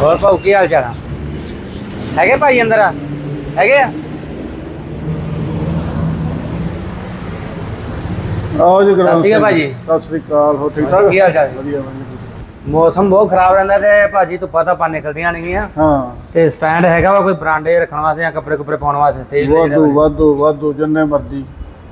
ਹੋਰ ਭਾਉ ਕੀ ਹਾਲ ਚਾਲ ਆ? ਹੈਗੇ ਭਾਈ ਅੰਦਰ? ਆ ਹੈਗੇ ਆ? ਆਓ ਜੀ ਸਤਿ ਸ਼੍ਰੀ ਅਕਾਲ ਭਾਜੀ। ਸਤਿ ਸ੍ਰੀ ਅਕਾਲ ਹੋ ਠੀਕ ਠਾਕ? ਕੀ ਹਾਲ ਚਾਲ? ਜੀ? ਵਧੀਆ ਵਧੀਆ ਮੌਸਮ ਬਹੁਤ ਖਰਾਬ ਰਹਿੰਦਾ ਤੇ ਭਾਜੀ ਧੁੱਪਾਂ ਤਾਂ ਪਾ ਨਿਕਲਦੀਆਂ ਨਹੀਂਆਂ ਹਾਂ। ਤੇ ਸਟੈਂਡ ਹੈਗਾ ਵਾ ਕੋਈ ਬਰਾਂਡੇ ਰੱਖਣ ਵਾਸਤੇ ਜਾਂ ਕੱਪੜੇ ਕੁਪੜੇ ਪਾਉਣ ਵਾਸਤੇ? ਸਟੇਜ ਵਾਧੂ ਵਾਧੂ ਵਾਧੂ ਜਿੰਨੇ ਮਰਜ਼ੀ।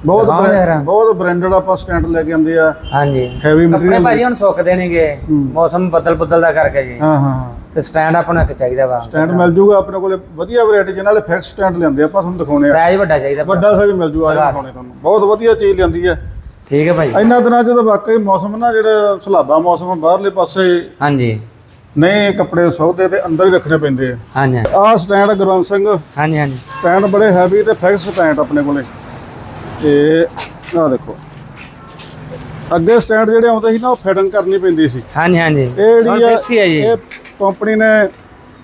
ਬਹੁਤ ਦਿਖਾਓ ਜ਼ਰਾ। ਬਹੁਤ ਬ੍ਰਾਂਡਡ ਆਪਾਂ ਸਟੈਂਡ ਲੈ ਕੇ ਆਂਦੇ ਆ। ਹਾਂਜੀ। Heavy ਕੱਪੜੇ material ਭਾਜੀ ਹੁਣ ਸੁੱਕਦੇ ਨਹੀਂਗੇ ਹੂੰ। ਮੌਸਮ ਬਦਲ ਬਦਲ ਦਾ ਕਰਕੇ ਜੀ। ਹਾਂ ਹਾਂ ਤੇ ਸਟੈਂਡ ਆਪਾਂ ਨੂੰ ਇੱਕ ਚਾਹੀਦਾ ਵਾ। ਸਟੈਂਡ ਮਿਲ ਜੂਗਾ ਆਪਣੇ ਕੋਲੇ। ਵਧੀਆ ਵੈਰਾਈਟੀ ਜਿਹਨਾਂ ਵਾਲੇ ਫਿਕਸ ਸਟੈਂਡ ਲੈਂਦੇ ਆਪਾਂ ਤੁਹਾਨੂੰ ਦਿਖਾਉਣੇ ਆ। ਸਾਈਜ਼ ਵੱਡਾ ਚਾਹੀਦਾ ਵੱਡਾ ਸਾਈਜ਼ ਮਿਲ ਜੂ ਆ। ਦਿਖਾਉਣੇ ਤੁਹਾਨੂੰ। ਬਹੁਤ ਵਧੀਆ ਚੀਜ਼ ਲੈਂਦੀ ਹੈ ਠੀਕ ਹੈ ਭਾਈ ਇੰਨਾ ਦਿਨਾਂ ਚ ਤਾਂ ਵਾਕਈ ਮੌਸਮ ਨਾ ਜਿਹੜਾ ਸੁਲਾਬਾ ਮੌਸਮ ਆ, ਬਾਹਰਲੇ ਪਾਸੇ ਹਾਂਜੀ। ਨਹੀਂ ਕੱਪੜੇ ਸੌਦੇ ਤੇ ਅੰਦਰ ਹੀ ਰੱਖਣੇ ਪੈਂਦੇ ਆ। ਹਾਂਜੀ ਆਹ ਸਟੈਂਡ ਆ ਗੁਰਵੰਤ ਸਿੰਘ। ਹਾਂਜੀ ਹਾਂਜੀ। ਸਟੈਂਡ ਬੜੇ ਹੈਵੀ ਤੇ ਫਿਕਸ ਸਟੈਂਡ ਆਪਣੇ ਕੋਲੇ। ਤੇ ਆਹ ਦੇਖੋ। ਅੱਗੇ ਸਟੈਂਡ ਜਿਹੜੇ ਆਉਂਦੇ ਸੀ ਨਾ ਉਹ ਫਿਟਿੰਗ ਕਰਨੀ ਪੈਂਦੀ ਸੀ। ਹਾਂਜੀ ਹਾਂਜੀ। ਇਹ ਜਿਹੜੀ ਹੀ ਹੈ ਜੀ। ਇਹ ਕੰਪਨੀ ਨੇ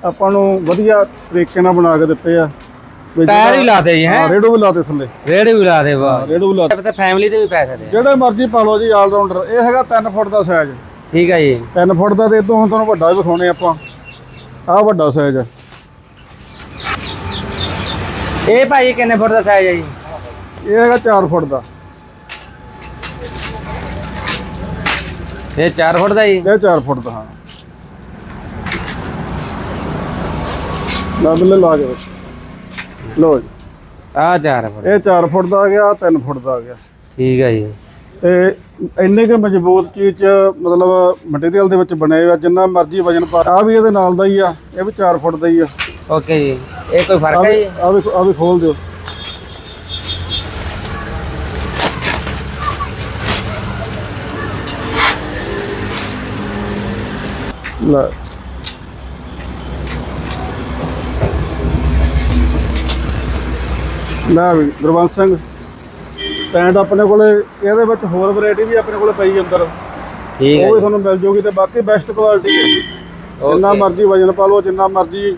ਆਪਾਂ ਨੂੰ ਵਧੀਆ ਤਰੀਕੇ ਨਾਲ ਬਣਾ ਕੇ ਦਿੱਤੇ ਆ। ਵੀ ਟਾਇਰ ਵੀ ਲਾਤੇ ਜੀ ਹੈ ਹਾਂ? ਰੇਡੋ ਵੀ ਲਾਤੇ ਥੱਲੇ। ਰੇੜੇ ਵੀ ਲਾ ਦੇ ਵਾਹ ਰੇਡੋ ਵੀ ਲਾਤੇ। ਫੈਮਿਲੀ ਤੇ ਵੀ ਪੈ ਸਕਦੇ ਆ। ਜਿਹੜੇ ਮਰਜ਼ੀ ਪਾ ਲਓ ਜੀ ਆਲ ਰਾਉਂਡਰ ਇਹ ਹੈਗਾ 3 ਫੁੱਟ ਦਾ ਸਾਈਜ਼ ਠੀਕ ਹੈ ਜੀ। 3 ਫੁੱਟ ਦਾ ਤੇ ਇਦੋਂ ਹੁਣ ਤੁਹਾਨੂੰ ਵੱਡਾ ਵੀ ਵਿਖਾਉਣੇ ਆਪਾਂ। ਆਹ ਵੱਡਾ ਸਾਈਜ਼ ਹੈ ਇਹ ਭਾਈ ਕਿੰਨੇ ਫੁੱਟ ਦਾ ਸਾਈਜ਼ ਹੈ ਜੀ? ਇਹ ਹੈਗਾ 4 ਫੁੱਟ ਦਾ। ਇਹ 4 ਫੁੱਟ ਦਾ ਜੀ? ਇਹ 4 ਫੁੱਟ ਦਾ ਹਾਂ। ਲਾ ਬਿੱਲੇ ਲਾ ਕੇ। ਲਓ ਜੀ। ਆ 4 ਫੁੱਟ। ਇਹ 4 ਫੁੱਟ ਦਾ ਆ ਗਿਆ 3 ਫੁੱਟ ਦਾ ਆ ਗਿਆ। ਠੀਕ ਹੈ ਜੀ। ਤੇ ਇੰਨੇ ਕਿ ਮਜ਼ਬੂਤ ਚੀਜ਼ ਚ ਮਤਲਬ ਮਟੀਰੀਅਲ ਦੇ ਵਿੱਚ ਬਣੇ ਹੋਏ ਆ ਜਿੰਨਾ ਮਰਜ਼ੀ ਵਜਨ ਪਾ ਆ ਵੀ ਇਹਦੇ ਨਾਲ ਦਾ ਹੀ ਆ ਇਹ ਵੀ 4 ਫੁੱਟ ਦਾ ਹੀ ਆ। ਓਕੇ ਜੀ। ਇਹ ਕੋਈ ਫ਼ਰਕ ਹੈ ਜੀ? ਆ ਵੀ ਆ ਵੀ ਖੋਲ ਦਿਓ। ਲੈ ਵੀ ਗੁਰਵੰਤ ਸਿੰਘ ਸਟੈਂਡ ਆਪਣੇ ਕੋਲੇ ਇਹਦੇ ਵਿੱਚ ਹੋਰ ਵੈਰਾਈਟੀ ਵੀ ਆਪਣੇ ਕੋਲੇ ਪਈ ਅੰਦਰ। ਠੀਕ ਹੈ ਉਹ ਵੀ ਤੁਹਾਨੂੰ ਮਿਲ ਜੂਗੀ ਤੇ ਬਾਕੀ ਬੈਸਟ ਕੁਆਲਿਟੀ ਹੈ। ਜਿੰਨਾ. ਮਰਜ਼ੀ ਵਜਨ ਪਾ ਲਓ ਜਿੰਨਾ ਮਰਜ਼ੀ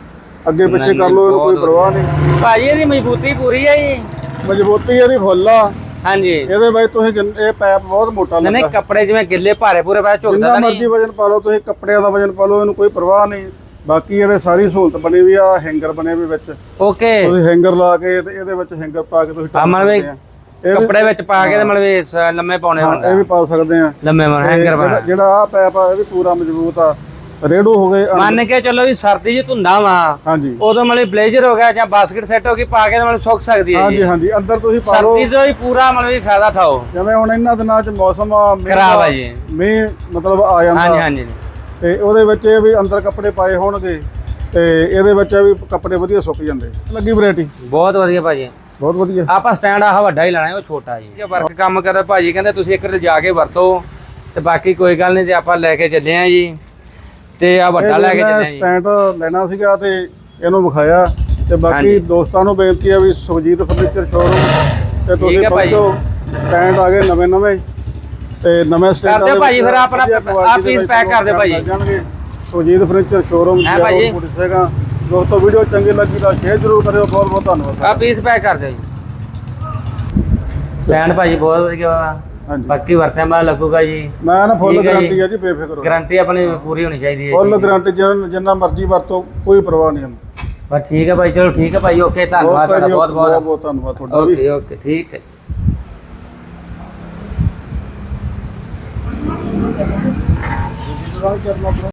ਅੱਗੇ ਪਿੱਛੇ ਕਰ ਲਓ ਇਹਨੂੰ ਕੋਈ ਪਰਵਾਹ ਨਹੀਂ। ਭਾਜੀ ਇਹਦੀ ਮਜ਼ਬੂਤੀ ਪੂਰੀ ਹੈ ਜੀ। ਮਜ਼ਬੂਤੀ ਇਹਦੀ ਫੁੱਲ ਆ। ਹਾਂਜੀ। ਇਹਦੇ ਵਿੱਚ ਤੁਸੀਂ ਜਿੰਨ- ਇਹ ਪੈਪ ਬਹੁਤ ਮੋਟਾ ਨਹੀਂ ਨਹੀਂ ਲੱਗਾ। ਕੱਪੜੇ ਜਿਵੇਂ ਗਿੱਲੇ ਭਾਰੇ ਪੂਰੇ ਪੈ ਝੁਕਦਾ ਜਿੰਨਾ ਤਾਂ ਮਰਜ਼ੀ ਨਹੀਂ ਵਜਨ ਪਾ ਲਓ ਤੁਸੀਂ ਕੱਪੜਿਆਂ ਦਾ ਵਜਨ ਪਾ ਲਓ ਇਹਨੂੰ ਕੋਈ ਪਰਵਾਹ ਨਹੀਂ। ਬਾਕੀ ਇਹਦੇ ਸਾਰੀ ਸਹੂਲਤ ਬਣੀ ਵੀ ਆ ਹੈਂਗਰ ਬਣੇ ਵੀ ਵਿੱਚ। ਓਕੇ। ਤੁਸੀਂ ਹੈਂਗਰ ਲਾ ਕੇ ਤੇ ਇਹਦੇ ਵਿੱਚ ਹੈਂਗਰ ਪਾ ਕੇ ਤੁਸੀਂ ਟੰਗ ਸਕਦੇ ਆ। ਇਹ ਵੀ- ਕੱਪੜੇ ਵਿੱਚ ਪਾ ਕੇ ਤੇ ਮਤਲਬ ਇਹ ਸ- ਲੰਮੇ ਪਾਉਣੇ ਹਾਂ, ਇਹ ਵੀ ਪਾ ਸਕਦੇ ਆ। ਲੰਮੇ ਮਨ ਹੈਂਗਰ ਜਿਹੜਾ- ਬਣਾ ਜਿਹੜਾ ਆ ਪੈਪ ਆ ਇਹ ਵੀ ਪੂਰਾ ਮਜ਼ਬੂਤ ਆ। ਰੇਡੂ ਹੋ ਗਏ ਮੰਨ ਕੇ ਚੱਲੋ ਵੀ ਸਰਦੀ 'ਚ ਧੁੰਦਾ ਵਾ ਹਾਂਜੀ। ਉਦੋਂ ਮਤਲਬ ਬਲੇਜ਼ਰ ਹੋ ਗਿਆ ਜਾਂ ਬਾਸਕਟ ਸੈੱਟ ਹੋ ਗਈ ਪਾ ਕੇ ਮਤਲਬ ਸੁੱਕ ਸਕਦੀ ਹੈ ਹਾਂਜੀ ਜੀ ਹਾਂਜੀ ਅੰਦਰ ਤੁਸੀਂ ਪਾ ਲਓ। ਸਰਦੀ ਤੋਂ ਹੀ ਪੂਰਾ ਮਤਲਬ ਵੀ ਫਾਇਦਾ ਠਾਓ ਜਿਵੇਂ ਹੁਣ ਇਹਨਾਂ ਦਿਨਾਂ 'ਚ ਮੌਸਮ ਖਰਾਬ ਆ ਜੀ। ਮੀਂਹ ਮਤਲਬ ਆ ਜਾਂਦਾ। ਹਾਂਜੀ ਹਾਂਜੀ। ਤੇ ਉਹਦੇ ਵਿੱਚ ਇਹ ਵੀ ਅੰਦਰ ਕੱਪੜੇ ਪਾਏ ਹੋਣਗੇ ਤੇ ਇਹਦੇ ਵਿੱਚ ਵੀ ਕੱਪੜੇ ਵਧੀਆ ਸੁੱਕ ਜਾਂਦੇ। ਲੱਗੀ ਵੈਰਾਈਟੀ ਬਹੁਤ ਵਧੀਆ ਭਾਜੀ। ਬਹੁਤ ਵਧੀਆ। ਆਪਾਂ ਸਟੈਂਡ ਆਹ ਵੱਡਾ ਹੀ ਲੈਣਾ ਹੈ, ਉਹ ਛੋਟਾ ਜੀ। ਜੇ ਵਰਕ ਕੰਮ ਕਰਦਾ ਭਾਜੀ ਕਹਿੰਦੇ ਤੁਸੀਂ ਇੱਕ ਲਿਜਾ ਕੇ ਵਰਤੋ ਤੇ ਬਾਕੀ ਕੋਈ ਗੱਲ ਨਹੀਂ ਤੇ ਆਪਾਂ ਲੈ ਕੇ ਚੱਲੇ ਆ ਜੀ। ਤੇ ਆ ਵੱਡਾ ਲੈ ਕੇ ਚੱਲੇ ਆ ਜੀ ਸਟੈਂਡ ਲੈਣਾ ਸੀਗਾ ਤੇ ਇਹਨੂੰ ਵਿਖਾਇਆ ਤੇ ਬਾਕੀ। ਦੋਸਤਾਂ ਨੂੰ ਬੇਨਤੀ ਹੈ ਵੀ ਸੁਖਜੀਤ ਫਰਨੀਚਰ ਸ਼ੋਰੂਮ ਤੇ ਤੁਸੀਂ ਭਾਈ। ਪਹੁੰਚੋ ਸਟੈਂਡ ਆ ਗਏ ਨਵੇਂ ਨਵੇਂ ਤੇ ਨਵੇਂ ਸਟੈਂਡ ਦਿਓ ਭਾਈ ਫਿਰ ਆਪਣਾ- ਆਹ piece pack ਕਰ ਦਿਓ ਭਾਈ। ਸੁਖਜੀਤ ਫਰਨੀਚਰ ਸ਼ੋਰੂਮ ਹੈਂ ਭਾਈ? ਪੁੱਛੇਗਾ ਦੋਸਤੋ ਵੀਡੀਓ ਚੰਗੀ ਲੱਗੀ ਤਾਂ ਸ਼ੇਅਰ ਜ਼ਰੂਰ ਕਰਿਓ ਬਹੁਤ ਬਹੁਤ ਧੰਨਵਾਦ ਆ ਪੀਸ ਪੈਕ ਕਰ ਦਿਓ ਜੀ ਸਟੈਂਡ ਭਾਜੀ ਬਹੁਤ ਵਧੀਆ ਹਾਂਜੀ। ਬਾਕੀ ਵਰਤਿਆਂ ਬਾਅਦ ਲੱਗੂਗਾ ਜੀ। ਮੈਂ ਨਾ ਫੁੱਲ ਠੀਕ ਹੈ ਜੀ। ਗਾਰੰਟੀ ਹੈ ਜੀ ਬੇਫਿਕਰ ਗਾਰੰਟੀ ਆਪਣੀ ਪੂਰੀ ਹੋਣੀ ਚਾਹੀਦੀ ਹੈ ਫੁੱਲ ਜੀ। ਗਾਰੰਟੀ ਜਿੰਨਾ ਮਰਜ਼ੀ ਵਰਤੋ ਕੋਈ ਪਰਵਾਹ ਨਹੀਂ ਸਾਨੂੰ ਬਸ ਠੀਕ ਹੈ ਭਾਈ ਚਲੋ ਠੀਕ ਹੈ ਭਾਈ ਓਕੇ ਧੰਨਵਾਦ ਤੁਹਾਡਾ ਬਹੁਤ ਬਹੁਤ ਬਹੁਤ ਬਹੁਤ ਧੰਨਵਾਦ ਤੁਹਾਡਾ ਵੀ। ਓਕੇ ਓਕੇ ਠੀਕ ਹੈ।